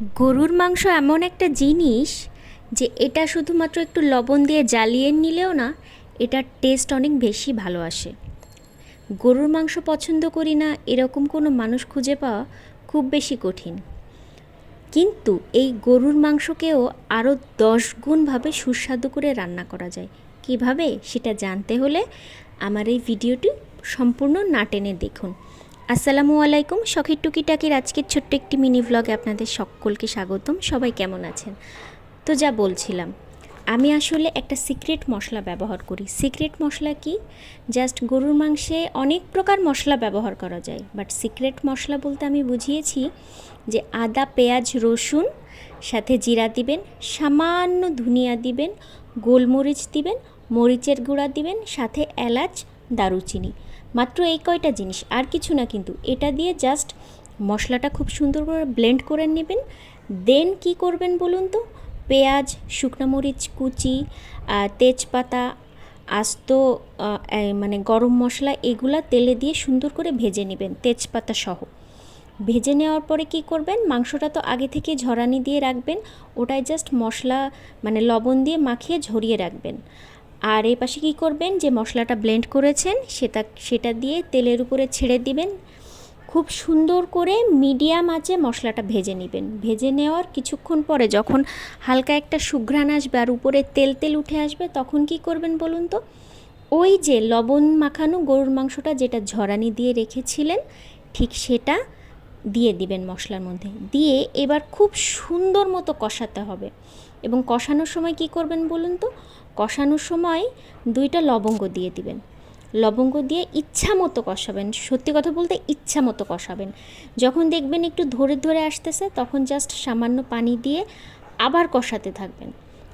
গরুর মাংস এমন একটা জিনিস যে এটা শুধুমাত্র একটু লবণ দিয়ে জ্বালিয়ে নিলেও না, এটার টেস্ট অনেক বেশি ভালো আসে। গরুর মাংস পছন্দ করি না, এরকম কোনো মানুষ খুঁজে পাওয়া খুব বেশি কঠিন। কিন্তু এই গরুর মাংসকেও আরও দশ গুণভাবে সুস্বাদু করে রান্না করা যায়। কীভাবে? সেটা জানতে হলে আমার এই ভিডিওটি সম্পূর্ণ না টেনে দেখুন। আসসালামু আলাইকুম, শখের টুকিটাকির আজকের ছোট্ট একটি মিনি ভ্লগে আপনাদের সকলকে স্বাগতম। সবাই কেমন আছেন? তো যা বলছিলাম, আমি আসলে একটা সিক্রেট মশলা ব্যবহার করি। সিক্রেট মশলা কি? জাস্ট গরুর মাংসে অনেক প্রকার মশলা ব্যবহার করা যায়। বাট সিক্রেট মশলা বলতে আমি বুঝিয়েছি যে আদা, পেঁয়াজ, রসুন, সাথে জিরা দিবেন, সামান্য ধনিয়া দিবেন, গোলমরিচ দিবেন, মরিচের গুঁড়া দিবেন, সাথে এলাচ দারুচিনি মাত্র এই কয়টা জিনিস, আর কিছু না কিন্তু। এটা দিয়ে জাস্ট মশলাটা খুব সুন্দর করে ব্লেন্ড করে নেবেন। দেন কি করবেন বলুন তো? পেঁয়াজ, শুকনো মরিচ, কুচি তেজপাতা, আস্ত মানে গরম মশলা, এগুলা তেলে দিয়ে সুন্দর করে ভেজে নেবেন, তেজপাতা সহ। ভেজে নেওয়ার পরে কি করবেন? মাংসটা তো আগে থেকে ঝরানি দিয়ে রাখবেন। ওটাই জাস্ট মশলা মানে লবণ দিয়ে মাখিয়ে ঝরিয়ে রাখবেন। আর এই পাশে কী করবেন? যে মশলাটা ব্লেন্ড করেছেন, সেটা সেটা দিয়ে তেলের উপরে ছেড়ে দিবেন। খুব সুন্দর করে মিডিয়াম আঁচে মশলাটা ভেজে নেবেন। ভেজে নেওয়ার কিছুক্ষণ পরে যখন হালকা একটা সুঘ্রাণ আসবে আর উপরে তেল তেল উঠে আসবে, তখন কি করবেন বলুন তো? ওই যে লবণ মাখানো গরুর মাংসটা যেটা ঝরানি দিয়ে রেখেছিলেন, ঠিক সেটা দিয়ে দিবেন মশলার মধ্যে। দিয়ে এবার খুব সুন্দর মতো কষাতে হবে। এবং কষানোর সময় কি করবেন বলুন তো? কষানোর সময় দুইটা লবঙ্গ দিয়ে দিবেন। লবঙ্গ দিয়ে ইচ্ছা মতো কষাবেন। সত্যি কথা বলতে ইচ্ছা মতো কষাবেন। যখন দেখবেন একটু ধরে ধরে আসতেছে, তখন জাস্ট সামান্য পানি দিয়ে আবার কষাতে থাকবেন।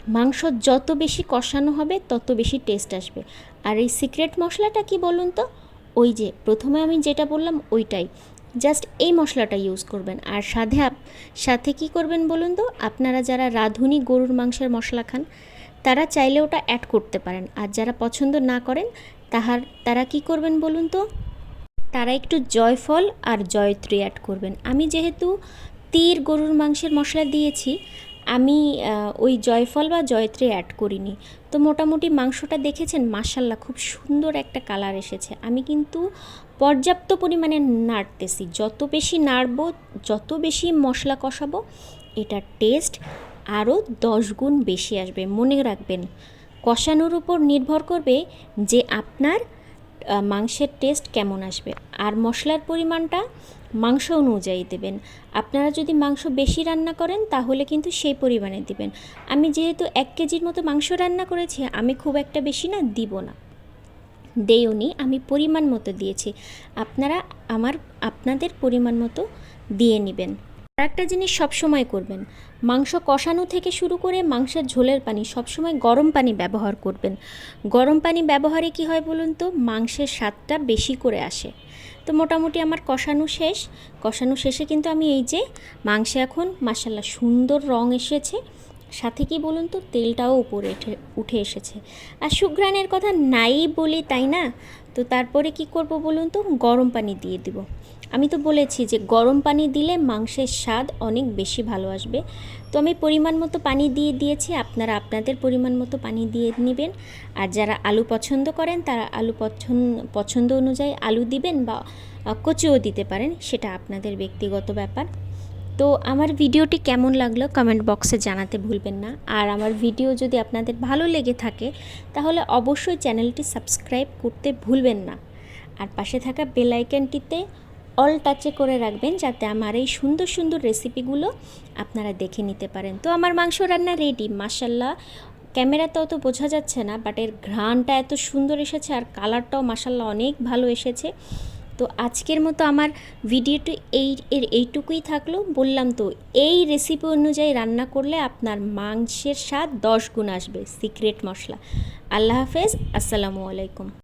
মাংস যত বেশি কষানো হবে, তত বেশি টেস্ট আসবে। আর এই সিক্রেট মশলাটা কি বলুন তো? ওই যে, প্রথমে আমি যেটা বললাম, ওইটাই। জাস্ট এই মশলাটা ইউজ করবেন। আর সাথে সাথে কি করবেন বলুন তো? আপনারা যারা রাঁধুনি গরুর মাংসের মশলা খান, তারা চাইলে ওটা অ্যাড করতে পারেন। আর যারা পছন্দ না করেন, তাহার, তারা কি করবেন বলুন তো? তারা একটু জয়ফল আর জয়ত্রী অ্যাড করবেন। আমি যেহেতু তীর গরুর মাংসের মশলা দিয়েছি আমি ওই জয়ফল বা জয়ত্রী অ্যাড করিনি। তো মোটামুটি মাংসটা দেখেছেন? মাসাল্লাহ খুব সুন্দর একটা কালার এসেছে। আমি কিন্তু পর্যাপ্ত পরিমাণে নাড়তেছি। যত বেশি নাড়বো, যত বেশি মশলা কষাবো, এটার টেস্ট আরও দশ গুণ বেশি আসবে। মনে রাখবেন, কষানোর উপর নির্ভর করবে যে আপনার মাংসের টেস্ট কেমন আসবে? আর মশলার পরিমাণটা মাংস অনুযায়ী দেবেন। আপনারা যদি মাংস বেশি রান্না করেন, তাহলে কিন্তু সেই পরিমাণে দিবেন। আমি যেহেতু এক কেজির মতো মাংস রান্না করেছি, আমি খুব একটা বেশি না, দিব না। দেয়নি আমি পরিমাণ মতো দিয়েছি। আপনারা আমার, আপনাদের পরিমাণ মতো দিয়ে নেবেন। একটা জিনিস সবসময় করবেন। মাংস কষানো থেকে শুরু করে মাংসের ঝোলের পানি সবসময় গরম পানি ব্যবহার করবেন। গরম পানি ব্যবহারে কি হয় বলুন তো? মাংসের স্বাদটা বেশি করে আসে। তো মোটামুটি আমার কষানো শেষ। কষানো শেষে কিন্তু আমি এই যে মাংসে এখন মাসাল্লাহ সুন্দর রং এসেছে। সাথে কি বলুন তো? তেলটাও উপরে উঠে উঠে এসেছে। আর সুঘ্রাণের কথা নাই বলি তাই না? তো তারপরে কি করব বলুন তো? গরম পানি দিয়ে দিব। আমি তো বলেছি যে গরম পানি দিলে মাংসের স্বাদ অনেক বেশি ভালো আসবে। তো আমি পরিমাণ মতো পানি দিয়ে দিয়েছি, আপনারা আপনাদের পরিমাণ মতো পানি দিয়ে নেবেন। আর যারা আলু পছন্দ করেন, তারা আলু পছন্দ পছন্দ অনুযায়ী আলু দিবেন বা কচুও দিতে পারেন, সেটা আপনাদের ব্যক্তিগত ব্যাপার। তো আমার ভিডিওটি কেমন লাগল কমেন্ট বক্সে জানাতে ভুলবেন না। আর আমার ভিডিও যদি আপনাদের ভালো লেগে থাকে, তাহলে অবশ্যই চ্যানেলটি সাবস্ক্রাইব করতে ভুলবেন না। আর পাশে থাকা বেল আইকনটিতে অল টাচে করে রাখবেন, যাতে আমার এই সুন্দর সুন্দর রেসিপিগুলো আপনারা দেখে নিতে পারেন। তো আমার মাংস রান্না রেডি মাসাল্লাহ ক্যামেরাতে অত বোঝা যাচ্ছে না বাট এর ঘ্রাণটা এত সুন্দর এসেছে, আর কালারটাও মাসাল্লাহ অনেক ভালো এসেছে। তো আজকের মতো আমার ভিডিওটি এই, এর এইটুকুই থাকল। বললাম তো, এই রেসিপি অনুযায়ী রান্না করলে আপনার মাংসের স্বাদ দশ গুণ আসবে সিক্রেট মশলা। আল্লাহ হাফেজ, আসসালামু আলাইকুম।